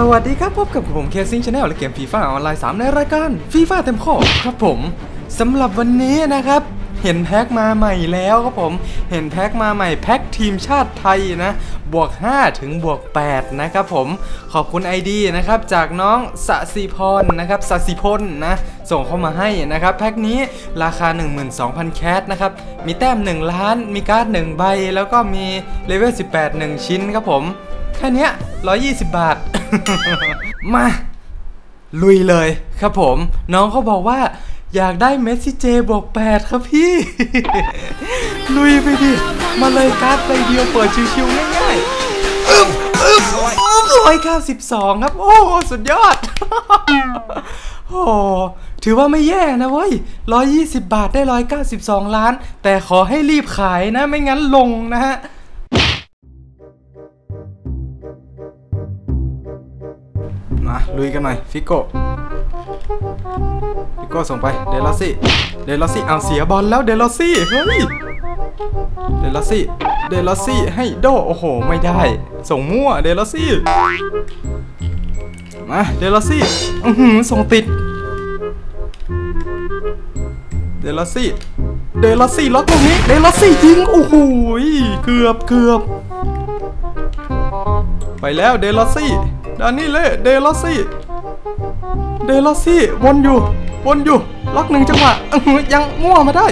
สวัสดีครับพบกับผมเคซิงชาแนลและเกมฟีฟ่าออนไลน์ 3 ในรายการฟีฟ่าเต็มข้อครับผมสำหรับวันนี้นะครับ เห็นแพ็คมาใหม่แล้วครับผมเห็นแพ็คมาใหม่แพ็คทีมชาติไทยนะ บวก 5 ถึงบวก 8 นะครับผมขอบคุณ ID นะครับ จากน้องสสิพรนะครับสสิพลนะ ส่งเข้ามาให้นะครับ แพ็คนี้ราคา 12,000 แคทนะครับ มีแต้ม 1 ล้าน มีการ์ด 1 ใบ แล้วก็มีเลเวล 18 1 ชิ้นครับผม แค่นี้ย120บาท มา ลุยเลยครับผม น้องเขาบอกว่า อยากได้เมสซี่เจบวก8ครับพี่ ลุยไปดิ มาเลยการ์ดใบเดียวเปิดชิวๆง่ายๆอึ๊บอึ๊บร้อยเก้าสิบสองครับ โอ้สุดยอดโอ้ถือว่าไม่แย่นะเว้ยร้อยยี่สิบบาทได้ร้อยเก้าสิบสองล้าน แต่ขอให้รีบขายนะ ไม่งั้นลงนะฮะ ลุยกันหน่อยฟิโก้ฟิโก้ส่งไปเดลอซี่เดลอซี่เอาเสียบอลแล้วเดลอซี่เฮ้ยเดลอซี่เดลอซี่ให้โดโอ้โห ไม่ได้ ส่งมั่วเดลอซี่มาเดลอซี่อือหือส่งติดเดลอซี่เดลอซี่ล็อกตรงนี้เดลอซี่ยิงโอ้โหเกือบเกือบไปแล้วเดลอซี่ ดานนี่เล่เดลอซี่เดลอซี่วนอยู่วนอยู่ล็อกหนึ่งจังหวะยังมั่วมาได้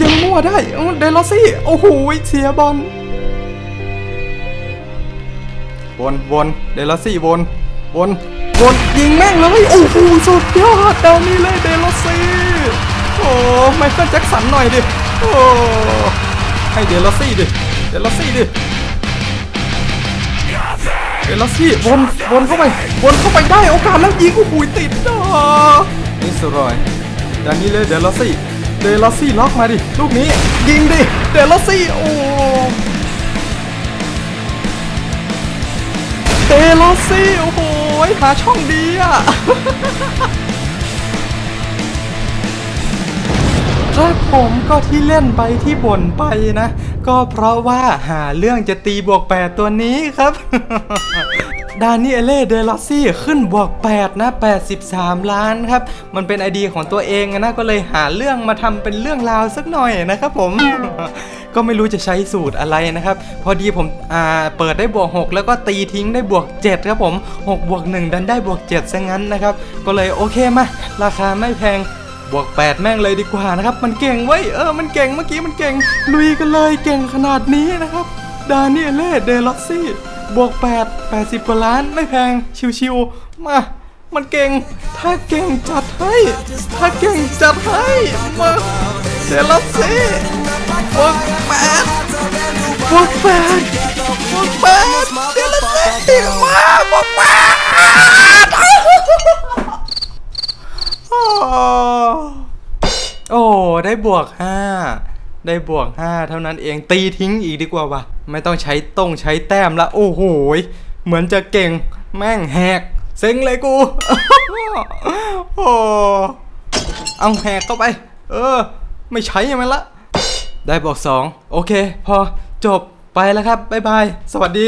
ยังมั่วได้เดลอซี่โอ้โหเสียบอลวนวนเดลอซี่วนวนวนยิงแม่งเลยโอ้โหสุดยอดดานนี่เล่เดลอซี่โอ้ไมเคิลแจ็คสันหน่อยดิโอ้ให้เดลอซี่ดิเดลอซี่ดิ เดลซี่วนวนเข้าไปวนเข้าไปได้โอกาสแล้วยิงโอ้โหติดอะนี่สรอยด้านนี้เลยเดลซี่เดลซี่ล็อกมาดิลูกนี้ยิงดิเดลซี่โอ้เดลซี่โอ้โหหาช่องดีอะครับผมก็ที่เล่นไปที่บ่นไปนะ ก็เพราะว่าหาเรื่องจะตีบวก 8 ตัวนี้ครับ ดานิเอเล่เดลอซี่ขึ้นบวก 8 นะ 83 ล้านครับ มันเป็นไอเดียของตัวเองนะ ก็เลยหาเรื่องมาทำเป็นเรื่องราวสักหน่อยนะครับผมก็ไม่รู้จะใช้สูตรอะไรนะครับ พอดีผมเปิดได้บวก 6 แล้วก็ตีทิ้งได้บวก 7 ครับผม 6 บวก 1 ดันได้บวก7ซะงั้นนะครับ ก็เลยโอเคมาราคาไม่แพง บวก 8 แม่งเลยดีกว่านะครับ มันเก่งเว้เออมันเก่งเมื่อกี้มันเก่ง ลุยกันเลยเก่งขนาดนี้นะครับดานิเอเล่เดลอซี่บวก 8 80 กว่าล้านไม่แพง ชิวๆ มา มันเก่ง ถ้าเก่งจัดให้ ถ้าเก่งจัดให้ มาเดลอซี่บวก 8บวก 8บวก 8เดลอซี่มาบวก 8 โอ้ ได้ บวก 5 ได้บวก 5 เท่านั้นเองตีทิ้งอีกดีกว่าวะไม่ต้องใช้ต้งใช้แต้มละ โอ้โหเหมือนจะเก่งแม่งแหกเซ็งเลยกู โอ้เอาแหกเข้าไป เออ ไม่ใช้มันละ ได้บวก2 โอเค พอจบไปแล้วครับ บ๊ายบาย สวัสดี